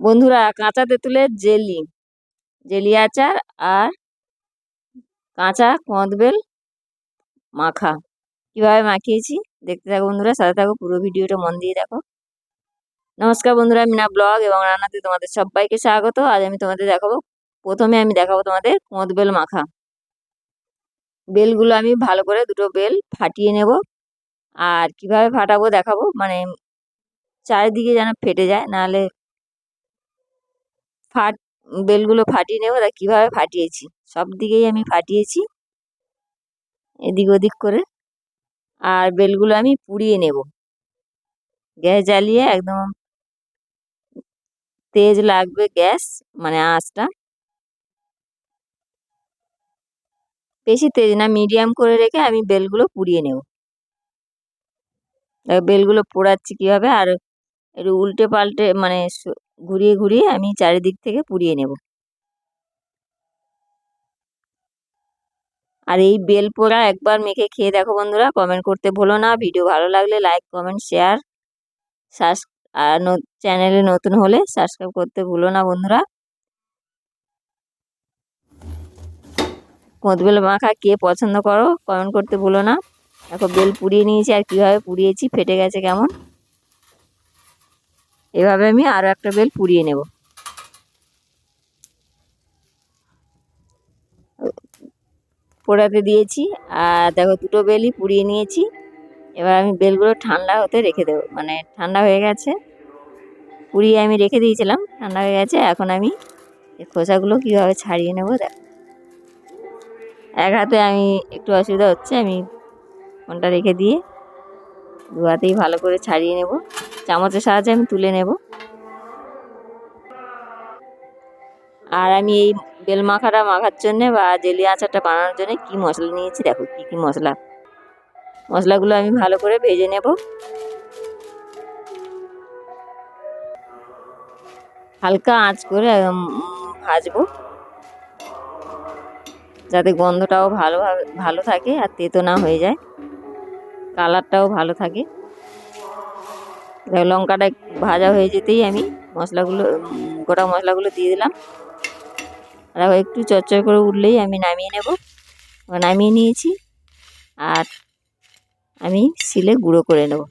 বন্ধুরা কাঁচা তেঁতুলের জেলি। জেলি আচার আর কাঁচা কঁদবেল মাখা। কীভাবে মাখিয়েছি দেখতে থাকো বন্ধুরা, সাথে থাকো, পুরো ভিডিওটা মন দিয়ে দেখো। নমস্কার বন্ধুরা, মিনা ব্লগ এবং রান্নাতে তোমাদের সবাইকে স্বাগত। আজ আমি তোমাদের দেখাবো, প্রথমে আমি দেখাবো তোমাদের কঁদবেল মাখা। বেলগুলো আমি ভালো করে দুটো বেল ফাটিয়ে নেব। আর কীভাবে ফাটাবো দেখাবো মানে চারিদিকে যেন ফেটে যায়, নাহলে ফাট, বেলগুলো ফাটিয়ে নেব। তা কীভাবে ফাটিয়েছি? সব দিকেই আমি ফাটিয়েছি। এদিক ওদিক করে। আর বেলগুলো আমি পুড়িয়ে নেব। গ্যাস জ্বালিয়ে একদম তেজ লাগবে গ্যাস মানে আঁচটা। বেশি তেজ না, মিডিয়াম করে রেখে আমি বেলগুলো পুড়িয়ে নেব। বেলগুলো পোড়াচ্ছি কীভাবে? আর একটু উল্টে পাল্টে মানে ঘুরিয়ে ঘুরিয়ে আমি চারিদিক থেকে পুড়িয়ে নেব। আর এই বেল পোড়া একবার মেখে খেয়ে দেখো বন্ধুরা কমেন্ট করতে ভুলো না। ভিডিও ভালো লাগলে লাইক কমেন্ট শেয়ার সাবস আর চ্যানেলে নতুন হলে সাবস্ক্রাইব করতে ভুলো না বন্ধুরা। কোঁদবেল মাখা কে পছন্দ করো কমেন্ট করতে ভুলো না। দেখো বেল পুড়িয়ে নিয়েছি আর কীভাবে পুড়িয়েছি, ফেটে গেছে কেমন? এভাবে আমি আরও একটা বেল পুড়িয়ে নেব। পোড়াতে দিয়েছি, আর দেখো দুটো বেলই পুড়িয়ে নিয়েছি। এবার আমি বেলগুলো ঠান্ডা হতে রেখে দেবো মানে ঠান্ডা হয়ে গেছে। পুড়িয়ে আমি রেখে দিয়েছিলাম, ঠান্ডা হয়ে গেছে। এখন আমি খোসাগুলো কীভাবে ছাড়িয়ে নেব দেখ। এক হাতে আমি একটু অসুবিধা হচ্ছে, আমি ফোনটা রেখে দিয়ে দু হাতেই ভালো করে ছাড়িয়ে নেব। চামচের সাহায্যে আমি তুলে নেব। আর আমি এই বেল মাখাটা মাখার জন্যে বা জেলি আচারটা বানানোর জন্য কী মশলা নিয়েছি দেখো, কী কী মশলা? মশলাগুলো আমি ভালো করে ভেজে নেব। হালকা আঁচ করে ভাজবো। যাতে গন্ধটাও ভালোভাবে, ভালো থাকে আর তেতো না হয়ে যায়। কালারটাও ভালো থাকে। লঙ্কাটা ভাজা হয়ে যেতেই আমি মশলাগুলো গোটা মশলাগুলো দিয়ে দিলাম। আর একটু চচ্চড় করে উঠলেই আমি নামিয়ে নেব। নামিয়ে নিয়েছি আর আমি শিলে গুঁড়ো করে নেব।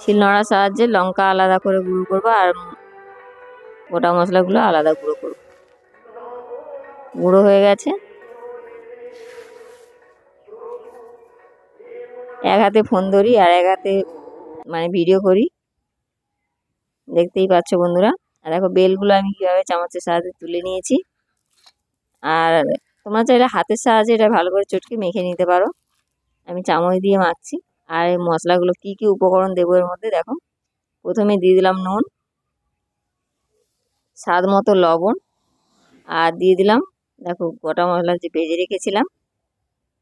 শিল নড়ার সাহায্যে লঙ্কা আলাদা করে গুঁড়ো করব আর গোটা মশলাগুলো আলাদা গুঁড়ো করব। গুঁড়ো হয়ে গেছে। এক হাতে ফোন ধরি আর এক হাতে মানে ভিডিও করি। দেখতেই পাচ্ছ বন্ধুরা। আর দেখো, বেলগুলো আমি কীভাবে চামচের সাহায্যে তুলে নিয়েছি। আর তোমরা চাইলে হাতের সাহায্যে এটা ভালো করে চটকে মেখে নিতে পারো। আমি চামচ দিয়ে মাখছি। আর এই মশলাগুলো কী কী উপকরণ দেবো এর মধ্যে দেখো। প্রথমে দিয়ে দিলাম নুন, স্বাদ মতো লবণ। আর দিয়ে দিলাম, দেখো, গোটা মশলা যে ভেজে রেখেছিলাম,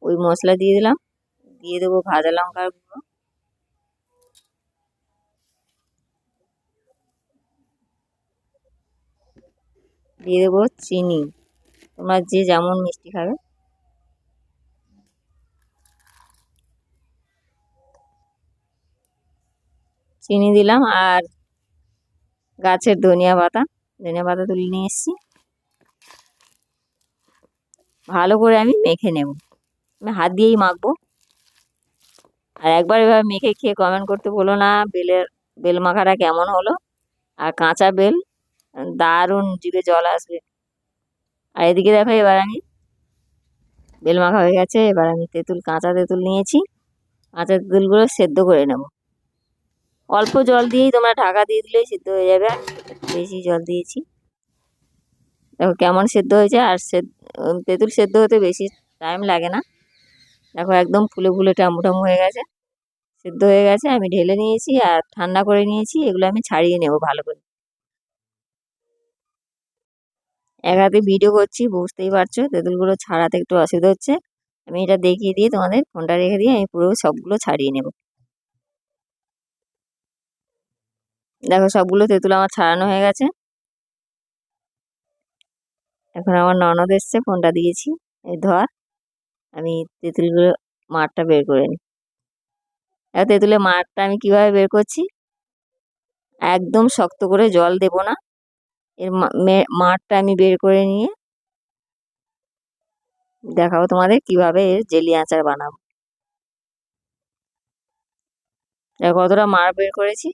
ওই মশলা দিয়ে দিলাম। দিয়ে দেবো ভাজা লঙ্কার গুঁড়ো। দিয়ে দেবো চিনি। তোমরা যে যেমন মিষ্টি খাবে। চিনি দিলাম আর গাছের ধনিয়া পাতা। ধনিয়া পাতা তুলে নিয়ে এসেছি। ভালো করে আমি মেখে নেব। আমি হাত দিয়েই মাখবো। আর একবার এভাবে মেখে খেয়ে কমেন্ট করতে বলো না। বেলের, বেল মাখাটা কেমন হলো? আর কাঁচা বেল, দারুণ জিভে জল আসবে। আর এদিকে দেখো, এবার আমি বেল মাখা হয়ে গেছে। এবার আমি তেঁতুল, কাঁচা তেঁতুল নিয়েছি। কাঁচা তেঁতুলগুলো সেদ্ধ করে নেব। অল্প জল দিয়েই তোমরা ঢাকা দিয়ে দিলেই সেদ্ধ হয়ে যাবে। বেশি জল দিয়েছি। দেখো কেমন সেদ্ধ হয়েছে। আর তেঁতুল সেদ্ধ হতে বেশি টাইম লাগে না। দেখো একদম ফুলে ফুলে টামু টামু হয়ে গেছে। সেদ্ধ হয়ে গেছে, আমি ঢেলে নিয়েছি আর ঠান্ডা করে নিয়েছি, এগুলো আমি ছাড়িয়ে নেব ভালো করে। এক হাতে ভিডিও করছি, বুঝতেই পারছ, তেঁতুলগুলো ছাড়াতে একটু অসুবিধা হচ্ছে। আমি এটা দেখিয়ে দিয়ে তোমাদের, ফোনটা রেখে দিয়ে আমি পুরো সবগুলো ছাড়িয়ে নেব। দেখো সবগুলো তেঁতুল আমার ছাড়ানো হয়ে গেছে। এখন আমার ননদ এসছে, ফোনটা দিয়েছি, এই ধর। আমি তেঁতুলগুলো মাঠটা বের করে নিই। তেঁতুলের মাঠটা আমি কীভাবে বের করছি? একদম শক্ত করে জল দেব না। এর মা- মে- মাঠটা আমি বের করে নিয়ে দেখাবো তোমাদের কীভাবে এর জেলি আচার বানাবো। কতটা মার বের করেছি।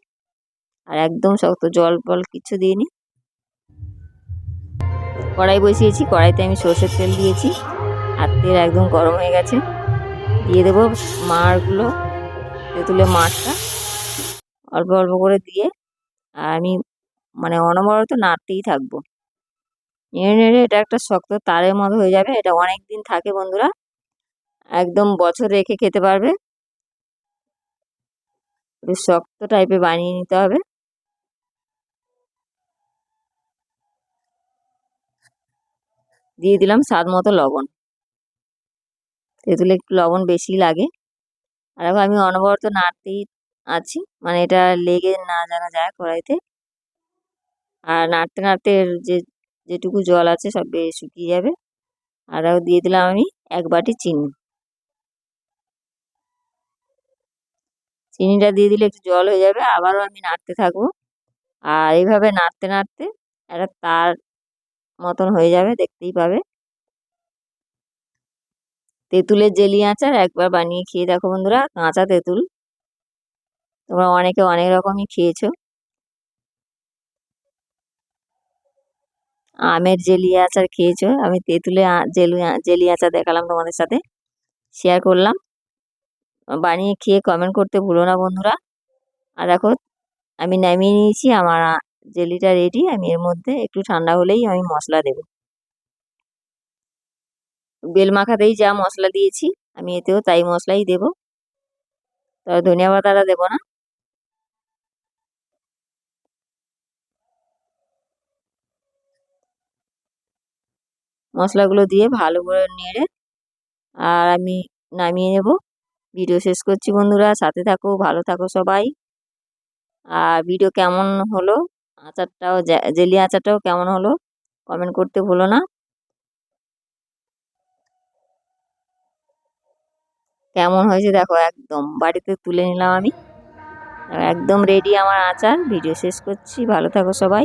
আর একদম শক্ত জল ফল কিচ্ছু দিইনি। কড়াই বসিয়েছি, কড়াইতে আমি সর্ষের তেল দিয়েছি। আর তেল একদম গরম হয়ে গেছে। দিয়ে দেবো মাড়গুলো তেঁতুলের মাড়টা অল্প অল্প করে দিয়ে আর আমি মানে অনবরত নাড়তেই থাকব। নেড়ে নেড়ে এটা একটা শক্ত তারের মতো হয়ে যাবে, এটা অনেক দিন থাকে বন্ধুরা। একদম বছর রেখে খেতে পারবে। একটু শক্ত টাইপের বানিয়ে নিতে হবে। দিয়ে দিলাম স্বাদ মতো লবণ। তেঁতুলে একটু লবণ বেশি লাগে। আর এখন আমি অনবরত নাড়তেই আছি মানে এটা লেগে না জানা যায় কড়াইতে। আর নাড়তে নাড়তে যে, যেটুকু জল আছে সব শুকিয়ে যাবে। আর দিয়ে দিলাম আমি এক বাটি চিনি। চিনিটা দিয়ে দিলে একটু জল হয়ে যাবে, আবারও আমি নাড়তে থাকব। আর এইভাবে নাড়তে নাড়তে একটা তার মতন হয়ে যাবে, দেখতেই পাবে। তেঁতুলের জেলি আচার একবার বানিয়ে খেয়ে দেখো বন্ধুরা, কাঁচা তেঁতুল। তোমরা অনেকে অনেক রকমই খেয়েছো। আমের জেলি আচার খেয়েছো। আমি তেঁতুলে জেলি জেলি আচার দেখালাম তোমাদের সাথে শেয়ার করলাম। বানিয়ে খেয়ে কমেন্ট করতে ভুলো না বন্ধুরা। আর দেখো, আমি নামিয়ে নিয়েছি, আমার জেলিটা রেডি আমি এর মধ্যে একটু ঠান্ডা হলেই আমি মশলা দেব। বেল মাখাতেই যা মশলা দিয়েছি, আমি এতেও তাই মশলাই দেব। তবে ধনিয়া পাতাটা দেবো না। মশলাগুলো দিয়ে ভালো করে নেড়ে আর আমি নামিয়ে নেব। ভিডিও শেষ করছি বন্ধুরা, সাথে থাকো, ভালো থাকো সবাই। আর ভিডিও কেমন হলো? আচারটাও জেলি আচারটাও কেমন হলো? কমেন্ট করতে ভুলো না। কেমন হয়েছে দেখো, একদম বাড়িতে তুলে নিলাম আমি। একদম রেডি আমার আচার ভিডিও শেষ করছি, ভালো থাকো সবাই।